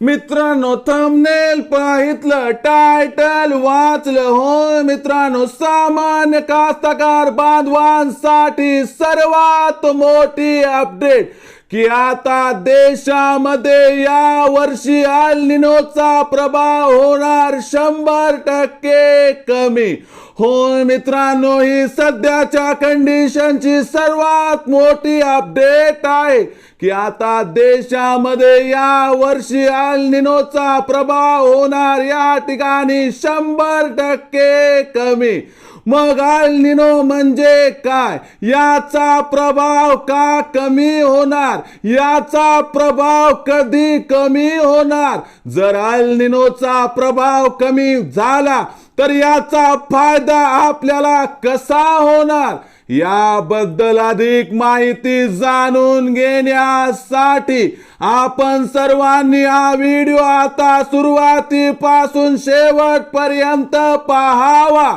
मित्रांनो thumbnail पाहितलं title वाचलं हो मित्रांनो सामान्य कास्तकार बांधवांसाठी सर्वात मोठी अपडेट की आता देशामध्ये या वर्षी अल्निनोचा प्रभाव होणार शंभर टक्के कमी. हो मित्रांनो ही सध्याच्या कंडिशनची सर्वात मोठी अपडेट आहे की आता देशामध्ये या वर्षी अल्निनोचा प्रभाव होणार या ठिकाणी शंभर टक्के कमी. मग अल्निनो म्हणजे काय? याचा प्रभाव का कमी होणार? याचा प्रभाव कधी कमी होणार? जर अल्निनोचा प्रभाव कमी झाला तर याचा फायदा आपल्याला कसा होणार? याबद्दल अधिक माहिती जाणून घेण्यासाठी आपण सर्वांनी हा व्हिडिओ आता सुरुवातीपासून शेवटपर्यंत पाहावा.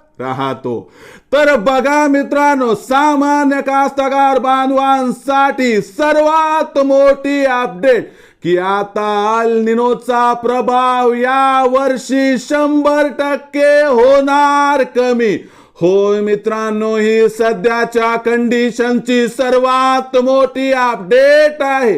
राहतो. तर बघा मित्रांनो सामान्य कास्तकार बांधवांसाठी सर्वात मोठी अपडेट की आता अल निनोचा प्रभाव या वर्षी शंभर टक्के होणार कमी. होय मित्रांनो ही सध्याच्या कंडिशनची सर्वात मोठी अपडेट आहे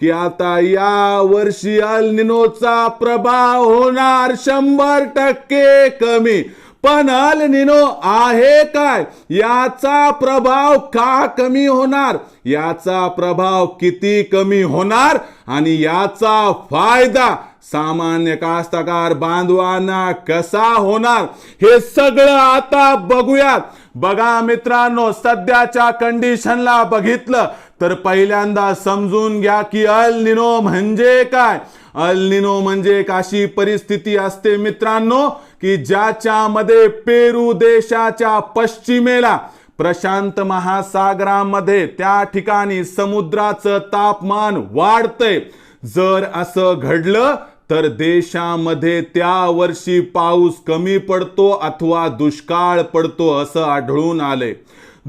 की आता या वर्षी अल निनोचा प्रभाव होणार शंभर टक्के कमी. पण अल निनो आहे काय? याचा प्रभाव का कमी होणार? याचा प्रभाव किती कमी होणार? आणि याचा फायदा सामान्य कास्तकार बांधवांना कसा होणार? हे सगळं आता बघूयात. बघा मित्रांनो सध्याच्या कंडिशनला बघितलं तर पहिल्यांदा समजून घ्या की अल निनो म्हणजे काय. अल निनो म्हणजे एक अशी परिस्थिती असते मित्रांनो की ज्याच्यामध्ये पेरू देशाच्या पश्चिमेला प्रशांत महासागरामध्ये त्या ठिकाणी समुद्राचं तापमान वाढतंय. जर असं घडलं तर देशामध्ये त्या वर्षी पाऊस कमी पडतो अथवा दुष्काळ पडतो असं आढळून आलंय.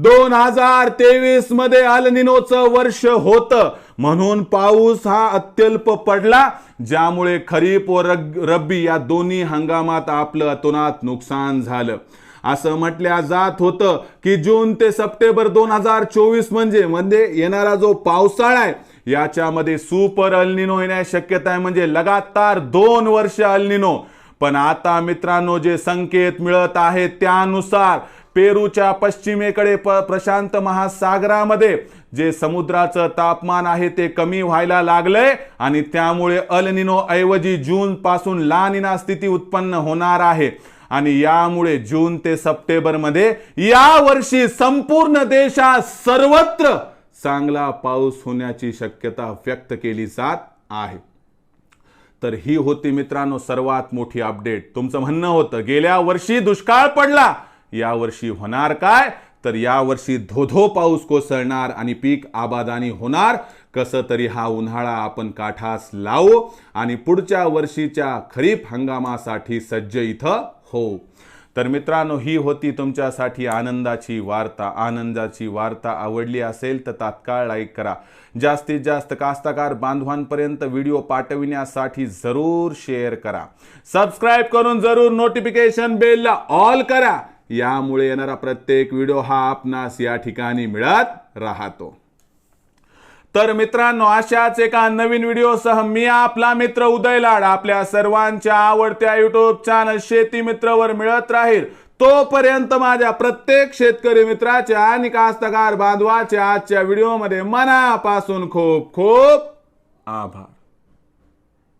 दोन हजार तेवीसमध्ये अलनिनोचं वर्ष होतं. म्हणून पाऊस हा अत्यल्प पडला ज्यामुळे खरीप व रब्बी या दोन्ही हंगामात आपलं अतोनात नुकसान झालं. असं म्हटल्या जात होतं की जून ते सप्टेंबर दोन हजार चोवीस म्हणजे म्हणजे येणारा जो पावसाळा आहे याच्यामध्ये सुपर अल्निनो येण्याची शक्यता आहे. म्हणजे लगातार दोन वर्ष अल्निनो. पण आता मित्रांनो जे संकेत मिळत आहेत त्यानुसार पेरूच्या पश्चिमेकडे प प्रशांत महासागरामध्ये जे समुद्राचं तापमान आहे ते कमी व्हायला लागलंय आणि त्यामुळे अलनिनो ऐवजी जून पासून लानिना स्थिती उत्पन्न होणार आहे. आणि यामुळे जून ते सप्टेंबरमध्ये या वर्षी संपूर्ण देशात सर्वत्र चांगला पाऊस होण्याची शक्यता व्यक्त केली जात आहे. तर ही होती मित्रांनो सर्वात मोठी अपडेट तुमचं म्हणणं होतं गेल्या वर्षी दुष्काळ पडला यावर्षी होणार काय? तर यावर्षी धोधो पाऊस कोसळणार आणि पीक आबादानी होणार. कसं तरी हा उन्हाळा आपण काठास लावू आणि पुढच्या वर्षीच्या खरीप हंगामासाठी सज्ज इथं हो. तर मित्रांनो ही होती तुमच्यासाठी आनंदाची वार्ता. आनंदाची वार्ता आवडली असेल तर तात्काळ लाईक करा. जास्तीत जास्त कास्तकार बांधवांपर्यंत व्हिडिओ पाठविण्यासाठी जरूर शेअर करा. सबस्क्राईब करून जरूर नोटिफिकेशन बेलला ऑल करा. यामुळे येणारा प्रत्येक व्हिडिओ हा आपणास या ठिकाणी मिळत राहतो. तर मित्रांनो अशाच एका नवीन व्हिडिओसह मी आपला मित्र उदय लाड आपल्या सर्वांच्या आवडत्या युट्यूब चॅनल शेती मित्रवर मिळत राहील. तोपर्यंत माझ्या प्रत्येक शेतकरी मित्राच्या आणि कास्तकार बांधवाच्या आजच्या व्हिडिओमध्ये मनापासून खूप खूप आभार.